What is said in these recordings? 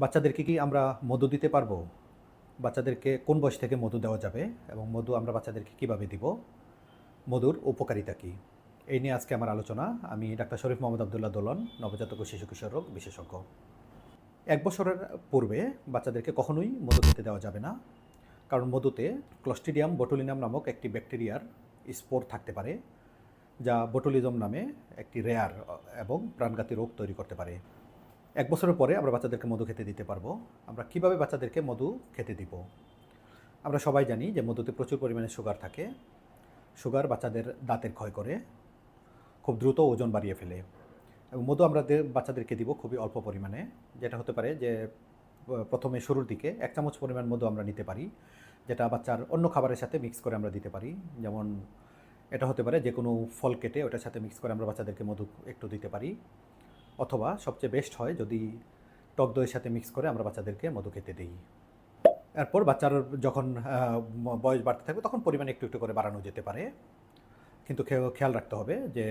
বাচ্চাদেরকে কি আমরা মধু দিতে পারব? বাচ্চাদেরকে কোন বয়স থেকে মধু দেওয়া যাবে এবং মধু আমরা বাচ্চাদেরকে কীভাবে দিব? মধুর উপকারিতা কী? এই নিয়ে আজকে আমার আলোচনা। আমি ডাক্তার শরীফ মোহাম্মদ আবদুল্লাহ দোলন, নবজাতক ও শিশু কিশোর রোগ বিশেষজ্ঞ। এক বছরের পূর্বে বাচ্চাদেরকে কখনোই মধু খেতে দেওয়া যাবে না। কারণ মধুতে ক্লস্টিডিয়াম বটুলিনাম নামক একটি ব্যাকটেরিয়ার স্পোর থাকতে পারে, যা বটুলিজম নামে একটি রেয়ার এবং প্রাণঘাতী রোগ তৈরি করতে পারে। এক বছরের পরে আমরা বাচ্চাদেরকে মধু খেতে দিতে পারব। আমরা কীভাবে বাচ্চাদেরকে মধু খেতে দিব? আমরা সবাই জানি যে মধুতে প্রচুর পরিমাণে সুগার থাকে। সুগার বাচ্চাদের দাঁতের ক্ষয় করে, খুব দ্রুত ওজন বাড়িয়ে ফেলে। এবং মধু আমরা বাচ্চাদেরকে দিব খুবই অল্প পরিমাণে। যেটা হতে পারে যে প্রথমে শুরুর দিকে এক চামচ পরিমাণ মধু আমরা নিতে পারি, যেটা বাচ্চার অন্য খাবারের সাথে মিক্স করে আমরা দিতে পারি। যেমন এটা হতে পারে যে কোনো ফল কেটে ওটার সাথে মিক্স করে আমরা বাচ্চাদেরকে মধু একটু দিতে পারি। অথবা সবচেয়ে বেস্ট হয় যদি টক দইয়ের সাথে মিক্স করে আমরা বাচ্চাদেরকে মধু খেতে দিই। এরপর বাচ্চার যখন বয়স বাড়তে থাকবে তখন পরিমাণ একটু একটু করে বাড়ানো যেতে পারে। কিন্তু খেয়াল রাখতে হবে যে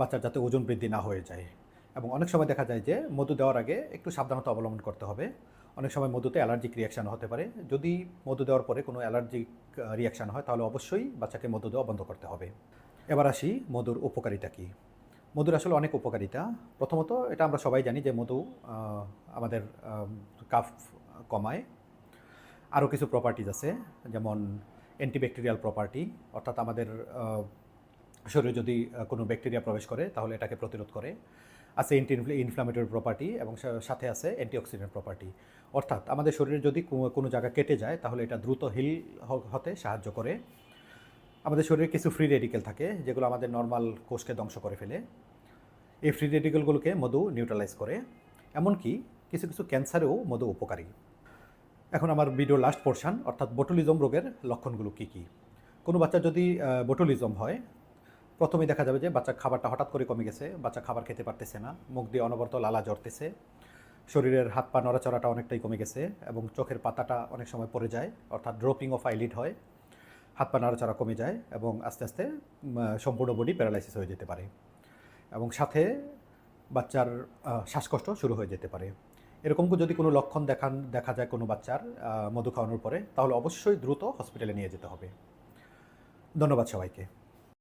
বাচ্চার যাতে ওজন বৃদ্ধি না হয়ে যায়। এবং অনেক সময় দেখা যায় যে, মধু দেওয়ার আগে একটু সাবধানতা অবলম্বন করতে হবে। অনেক সময় মধুতে অ্যালার্জিক রিয়াকশান হতে পারে। যদি মধু দেওয়ার পরে কোনো অ্যালার্জিক রিয়াকশান হয় তাহলে অবশ্যই বাচ্চাকে মধু দেওয়া বন্ধ করতে হবে। এবার আসি মধুর উপকারিতা কী? মধুর আসলে অনেক উপকারিতা। প্রথমত এটা আমরা সবাই জানি যে মধু আমাদের কাফ কমায়। আরও কিছু প্রপার্টিজ আছে, যেমন অ্যান্টিব্যাকটেরিয়াল প্রপার্টি অর্থাৎ আমাদের শরীরে যদি কোনো ব্যাকটেরিয়া প্রবেশ করে, তাহলে এটাকে প্রতিরোধ করে। আছে অ্যান্টি ইনফ্লামেটরি প্রপার্টি এবং সাথে আছে অ্যান্টিঅক্সিডেন্ট প্রপার্টি অর্থাৎ আমাদের শরীরে যদি কোনো জায়গা কেটে যায়, তাহলে এটা দ্রুত হিল হতে সাহায্য করে। আমাদের শরীরে কিছু ফ্রি রেডিকেল থাকে, যেগুলো আমাদের নর্মাল কোষকে ধ্বংস করে ফেলে। এই ফ্রি রেডিকেলগুলোকে মধু নিউট্রালাইজ করে, এমনকি কিছু কিছু ক্যান্সারেও মধু উপকারী। এখন আমার ভিডিও লাস্ট পোর্শন অর্থাৎ বটুলিজম রোগের লক্ষণগুলো কী কী? কোনো বাচ্চা যদি বটুলিজম হয়, প্রথমেই দেখা যাবে যে বাচ্চা খাবারটা হঠাৎ করে কমে গেছে, বাচ্চা খাবার খেতে পারতেছে না, মুখ দিয়ে অনবরত লালা জড়তেছে শরীরের হাত পা নড়াচড়াটা অনেকটাই কমে গেছে এবং চোখের পাতাটা অনেক সময় পড়ে যায়, অর্থাৎ ড্রপিং অফ আইলিড হয় হাত পা নাড়াচাড়া কমে যায় এবং আস্তে আস্তে সম্পূর্ণ বডি প্যারালাইসিস হয়ে যেতে পারে এবং সাথে বাচ্চার শ্বাসকষ্ট শুরু হয়ে যেতে পারে। এরকম যদি কোনো লক্ষণ দেখান, দেখা যায় কোনো বাচ্চার মধু খাওয়ানোর পরে, তাহলে অবশ্যই দ্রুত হসপিটালে নিয়ে যেতে হবে। ধন্যবাদ সবাইকে।